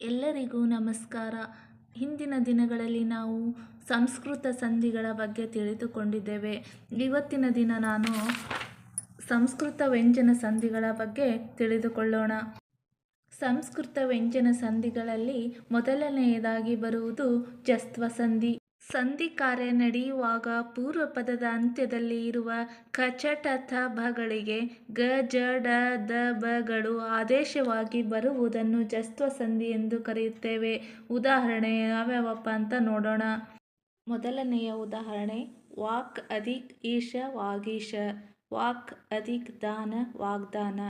ಎಲ್ಲರಿಗೂ ನಮಸ್ಕಾರ. ಹಿಂದಿನ ದಿನಗಳಲ್ಲಿ ನಾವು ಸಂಸ್ಕೃತ ಸಂಧಿಗಳ ಬಗ್ಗೆ ತಿಳಿದುಕೊಂಡಿದ್ದೇವೆ. ಇವತ್ತಿನ ದಿನ ನಾನು ಸಂಸ್ಕೃತ ವ್ಯಂಜನ ಸಂಧಿಗಳ ಬಗ್ಗೆ ತಿಳಿದುಕೊಳ್ಳೋಣ. ಸಂಸ್ಕೃತ ವ್ಯಂಜನ ಸಂಧಿಗಳಲ್ಲಿ ಮೊದಲನೆಯದಾಗಿ ಬರುವುದು ಜಸ್ತ್ವ ಸಂಧಿ. ಸಂಧಿ ಕಾರ್ಯ ನಡೆಯುವಾಗ ಪೂರ್ವ ಪದದ ಅಂತ್ಯದಲ್ಲಿ ಇರುವ ಖಚಟಥಭಗಳಿಗೆ ಗ, ಜ, ಡ, ದ ಬಗಳು ಆದೇಶವಾಗಿ ಬರುವುದನ್ನು ಜಸ್ತ್ವ ಸಂಧಿ ಎಂದು ಕರೆಯುತ್ತೇವೆ. ಉದಾಹರಣೆ ಯಾವ್ಯಾವಪ್ಪ ಅಂತ ನೋಡೋಣ. ಮೊದಲನೆಯ ಉದಾಹರಣೆ, ವಾಕ್ ಅಧಿಕ್ ಈಶ ವಾಗೀಶ. ವಾಕ್ ಅಧಿಕ್ ದಾನ ವಾಗ್ದಾನ.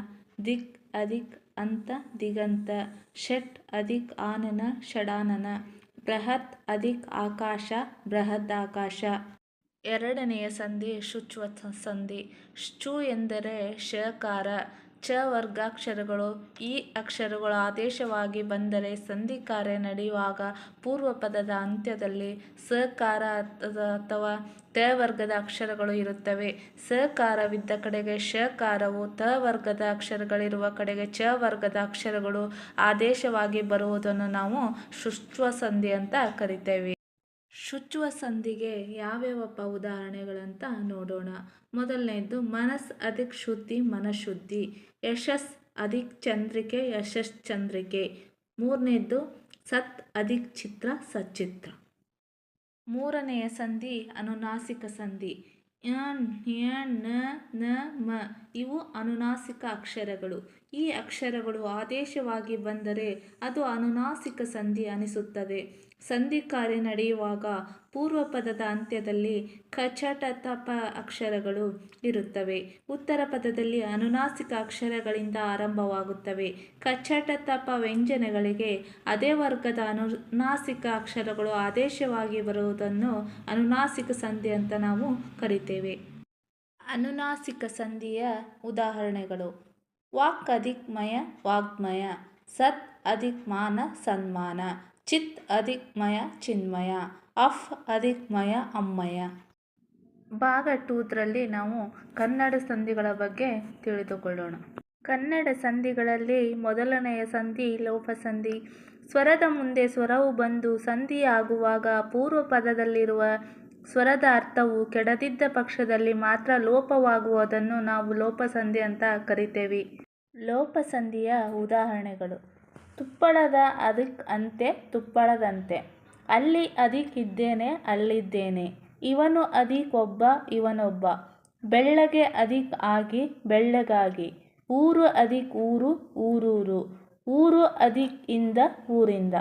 ದಿಕ್ ಅಧಿಕ್ ಅಂತ ದಿಗಂತ. ಷಟ್ ಅಧಿಕ್ ಆನನ ಷಡಾನನ. ಬೃಹತ್ ಅಧಿಕ್ ಆಕಾಶ ಬೃಹದಾಕಾಶ ಎರಡನೆಯ ಸಂಧಿ ಶುಚ್ವ ಸಂಧಿ. ಶು ಎಂದರೆ ಶಕಾರ ಚ ವರ್ಗಾಕ್ಷರಗಳು ಈ ಅಕ್ಷರಗಳು ಆದೇಶವಾಗಿ ಬಂದರೆ ಸಂಧಿ ಕಾರ್ಯ ನಡೆಯುವಾಗ ಪೂರ್ವ ಪದದ ಅಂತ್ಯದಲ್ಲಿ ಸಕಾರ ಅಥವಾ ತ ವರ್ಗದ ಅಕ್ಷರಗಳು ಇರುತ್ತವೆ. ಸಕಾರವಿದ್ದ ಕಡೆಗೆ ಶಕಾರವು ತ ವರ್ಗದ ಅಕ್ಷರಗಳಿರುವ ಕಡೆಗೆ ಚ ವರ್ಗದ ಅಕ್ಷರಗಳು ಆದೇಶವಾಗಿ ಬರುವುದನ್ನು ನಾವು ಶುಚ್ವ ಸಂಧಿ ಅಂತ ಕರಿತೇವೆ. ಶುಚ್ವ ಸಂಧಿಗೆ ಯಾವ್ಯಾವಪ್ಪ ಉದಾಹರಣೆಗಳಂತ ನೋಡೋಣ. ಮೊದಲನೇದು, ಮನಸ್ ಅಧಿಕ್ ಶುದ್ಧಿ ಮನಶುದ್ಧಿ. ಯಶಸ್ ಅಧಿಕ್ ಚಂದ್ರಿಕೆ ಯಶಸ್ ಚಂದ್ರಿಕೆ ಮೂರನೇದ್ದು ಸತ್ ಅಧಿಕ್ ಚಿತ್ರ ಸಚ್ಚಿತ್ರ ಮೂರನೆಯ ಸಂಧಿ, ಅನುನಾಸಿಕ ಸಂಧಿ. ಯ, ನ ನ, ಮ. ಇವು ಅನುನಾಸಿಕ ಅಕ್ಷರಗಳು. ಈ ಅಕ್ಷರಗಳು ಆದೇಶವಾಗಿ ಬಂದರೆ ಅದು ಅನುನಾಸಿಕ ಸಂಧಿ ಅನಿಸುತ್ತದೆ. ಸಂಧಿ ಕಾರ್ಯ ನಡೆಯುವಾಗ ಪೂರ್ವ ಪದದ ಅಂತ್ಯದಲ್ಲಿ ಖಚಟ ತಪ ಅಕ್ಷರಗಳು ಇರುತ್ತವೆ. ಉತ್ತರ ಪದದಲ್ಲಿ ಅನುನಾಸಿಕ ಅಕ್ಷರಗಳಿಂದ ಆರಂಭವಾಗುತ್ತವೆ. ಖಚಟ ತಪ ವ್ಯಂಜನಗಳಿಗೆ ಅದೇ ವರ್ಗದ ಅನುನಾಸಿಕ ಅಕ್ಷರಗಳು ಆದೇಶವಾಗಿ ಬರುವುದನ್ನು ಅನುನಾಸಿಕ ಸಂಧಿ ಅಂತ ನಾವು ಕರಿತೇವೆ. ಅನುನಾಸಿಕ ಸಂಧಿಯ ಉದಾಹರಣೆಗಳು. ವಾಕ್ ಅಧಿಕ್ ಮಯ ವಾಗ್ಮಯ, ಸತ್ ಅಧಿಕ್ ಮಾನ ಸನ್ಮಾನ, ಚಿತ್ ಅಧಿಕ್ ಮಯ ಚಿನ್ಮಯ, ಅಫ್ ಅಧಿಕ್ ಮಯ ಅಮ್ಮಯ. ಭಾಗ ಟೂದ್ರಲ್ಲಿ ನಾವು ಕನ್ನಡ ಸಂಧಿಗಳ ಬಗ್ಗೆ ತಿಳಿದುಕೊಳ್ಳೋಣ. ಕನ್ನಡ ಸಂಧಿಗಳಲ್ಲಿ ಮೊದಲನೆಯ ಸಂಧಿ ಲೋಪ ಸಂಧಿ. ಸ್ವರದ ಮುಂದೆ ಸ್ವರವು ಬಂದು ಸಂಧಿಯಾಗುವಾಗ ಪೂರ್ವ ಪದದಲ್ಲಿರುವ ಸ್ವರದ ಅರ್ಥವು ಕೆಡದಿದ್ದ ಪಕ್ಷದಲ್ಲಿ ಮಾತ್ರ ಲೋಪವಾಗುವುದನ್ನು ನಾವು ಲೋಪಸಂಧಿ ಅಂತ ಕರಿತೇವೆ. ಲೋಪಸಂಧಿಯ ಉದಾಹರಣೆಗಳು. ತುಪ್ಪಳದ ಅದಕ್ ಅಂತೆ ತುಪ್ಪಳದಂತೆ. ಅಲ್ಲಿ ಅದಿಕ್ ಇದ್ದೇನೆ, ಅಲ್ಲಿದ್ದೇನೆ. ಇವನು ಅದಿಕ್ ಒಬ್ಬ ಇವನೊಬ್ಬ. ಬೆಳ್ಳಗೆ ಅದಿಕ್ ಆಗಿ, ಬೆಳ್ಳಗಾಗಿ. ಊರು ಅದಿಕ್ ಊರು, ಊರೂರು. ಊರು ಅದಿಕ್ ಇಂದ, ಊರಿಂದ.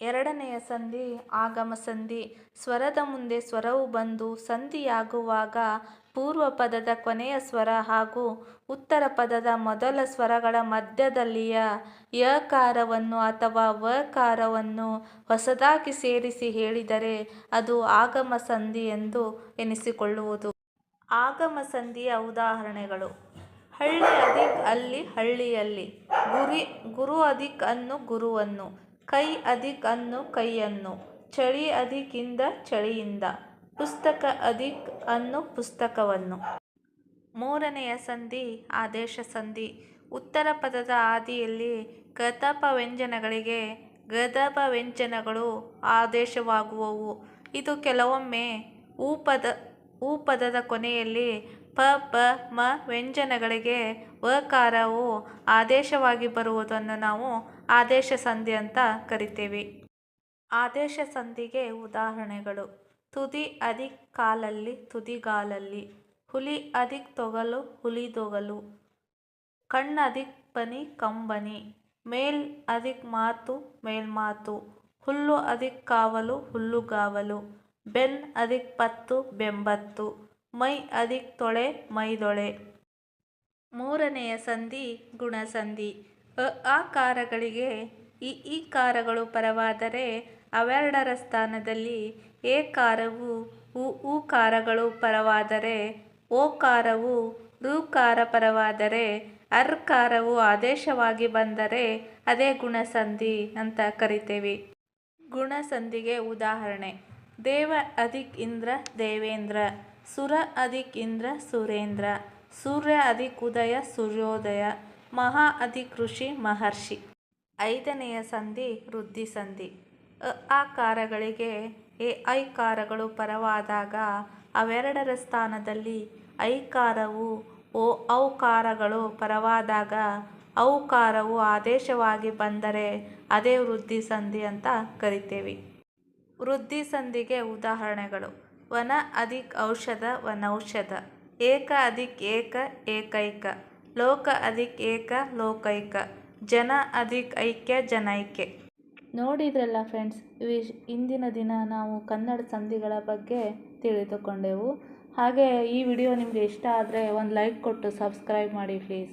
ಎರಡನೆಯ ಸಂಧಿ, ಆಗಮ ಸಂಧಿ. ಸ್ವರದ ಮುಂದೆ ಸ್ವರವು ಬಂದು ಸಂಧಿಯಾಗುವಾಗ ಪೂರ್ವ ಪದದ ಕೊನೆಯ ಸ್ವರ ಹಾಗೂ ಉತ್ತರ ಪದದ ಮೊದಲ ಸ್ವರಗಳ ಮಧ್ಯದಲ್ಲಿಯ ಯಕಾರವನ್ನು ಅಥವಾ ವಕಾರವನ್ನು ಹೊಸದಾಗಿ ಸೇರಿಸಿ ಹೇಳಿದರೆ ಅದು ಆಗಮ ಸಂಧಿ ಎಂದು ಎನಿಸಿಕೊಳ್ಳುವುದು. ಆಗಮ ಸಂಧಿಯ ಉದಾಹರಣೆಗಳು. ಹಳ್ಳಿ ಅಧಿಕ್ ಅಲ್ಲಿ ಹಳ್ಳಿಯಲ್ಲಿ, ಗುರಿ, ಗುರು ಅಧಿಕ್ ಅನ್ನು ಗುರುವನ್ನು. ಕೈ ಅಧಿಕ್ ಅನ್ನು ಕೈಯನ್ನು, ಚಳಿ ಅಧಿಕಿಂದ ಚಳಿಯಿಂದ, ಪುಸ್ತಕ ಅಧಿಕ್ ಅನ್ನು ಪುಸ್ತಕವನ್ನು. ಮೂರನೆಯ ಸಂಧಿ, ಆದೇಶ ಸಂಧಿ. ಉತ್ತರ ಪದದ ಆದಿಯಲ್ಲಿ ಗತಪ ವ್ಯಂಜನಗಳಿಗೆ ಗದಪ ವ್ಯಂಜನಗಳು ಆದೇಶವಾಗುವವು. ಇದು ಕೆಲವೊಮ್ಮೆ ಊ ಪದ ಕೊನೆಯಲ್ಲಿ ಪ ಪ, ಮ ವ್ಯಂಜನಗಳಿಗೆ ವಕಾರವು ಆದೇಶವಾಗಿ ಬರುವುದನ್ನು ನಾವು ಆದೇಶ ಸಂಧಿ ಅಂತ ಕರಿತೀವಿ. ಆದೇಶ ಸಂಧಿಗೆ ಉದಾಹರಣೆಗಳು. ತುದಿ ಅಧಿಕ್ ಕಾಲಲ್ಲಿ ತುದಿಗಾಲಲ್ಲಿ. ಹುಲಿ ಅಧಿಕ್ ತೊಗಲು ಹುಲಿದೊಗಲು ಕಣ್ಣಧಿಕ್ ಬನಿ ಕಂಬನಿ ಮೇಲ್ ಅಧಿಕ್ ಮಾತು ಮೇಲ್ಮಾತು ಹುಲ್ಲು ಅಧಿಕ್ ಕಾವಲು ಹುಲ್ಲುಗಾವಲು ಬೆನ್ ಅಧಿಕ್ ಪತ್ತು ಬೆಂಬತ್ತು. ಮೈ ಅಧಿಕ್ ತೊಳೆ ಮೈದೊಳೆ ಮೂರನೆಯ ಸಂಧಿ ಗುಣಸಂಧಿ. ಅ ಆಕಾರಗಳಿಗೆ ಈ ಈ ಕಾರಗಳು ಪರವಾದರೆ ಅವೆರಡರ ಸ್ಥಾನದಲ್ಲಿ ಏಕಾರವು ಉ ಊಕಾರಗಳು ಪರವಾದರೆ ಓಕಾರವು ಋಕಾರ ಪರವಾದರೆ ಅರ್ಕಾರವು ಆದೇಶವಾಗಿ ಬಂದರೆ ಅದೇ ಗುಣಸಂಧಿ ಅಂತ ಕರಿತೇವೆ. ಗುಣಸಂಧಿಗೆ ಉದಾಹರಣೆ, ದೇವ ಅಧಿಕ್ ಇಂದ್ರ ದೇವೇಂದ್ರ, ಸುರ ಅಧಿಕ್ ಇಂದ್ರ ಸುರೇಂದ್ರ, ಸೂರ್ಯ ಅಧಿಕ್ ಉದಯ ಸೂರ್ಯೋದಯ ಮಹಾ ಕೃಷಿ ಋಷಿ ಮಹರ್ಷಿ. ಐದನೆಯ ಸಂಧಿ, ವೃದ್ಧಿ ಸಂಧಿ. ಅ ಆಕಾರಗಳಿಗೆ ಎ ಐಕಾರಗಳು ಪರವಾದಾಗ ಅವೆರಡರ ಸ್ಥಾನದಲ್ಲಿ ಐಕಾರವು ಓ ಔಕಾರಗಳು ಪರವಾದಾಗ ಔಕಾರವು ಆದೇಶವಾಗಿ ಬಂದರೆ ಅದೇ ವೃದ್ಧಿ ಸಂಧಿ ಅಂತ ಕರಿತೇವೆ. ವೃದ್ಧಿ ಸಂಧಿಗೆ ಉದಾಹರಣೆಗಳು. ವನ ಅಧಿಕ್ ಔಷಧ ವನೌಷಧ. ಏಕ ಅಧಿಕ್ ಏಕ ಏಕೈಕ. ಲೋಕ ಅಧಿಕ್ ಏಕ, ಲೋಕೈಕ, ಜನ ಅಧಿಕ್ ಐಕ್ಯ ಜನೈಕ್ಯ ನೋಡಿದ್ರಲ್ಲ ಫ್ರೆಂಡ್ಸ್ ಇಂದಿನ ದಿನ ನಾವು ಕನ್ನಡ ಸಂಧಿಗಳ ಬಗ್ಗೆ ತಿಳಿದುಕೊಂಡೆವು. ಹಾಗೆ ಈ ವಿಡಿಯೋ ನಿಮಗೆ ಇಷ್ಟ ಆದರೆ ಒಂದು ಲೈಕ್ ಕೊಟ್ಟು ಸಬ್ಸ್ಕ್ರೈಬ್ ಮಾಡಿ ಪ್ಲೀಸ್.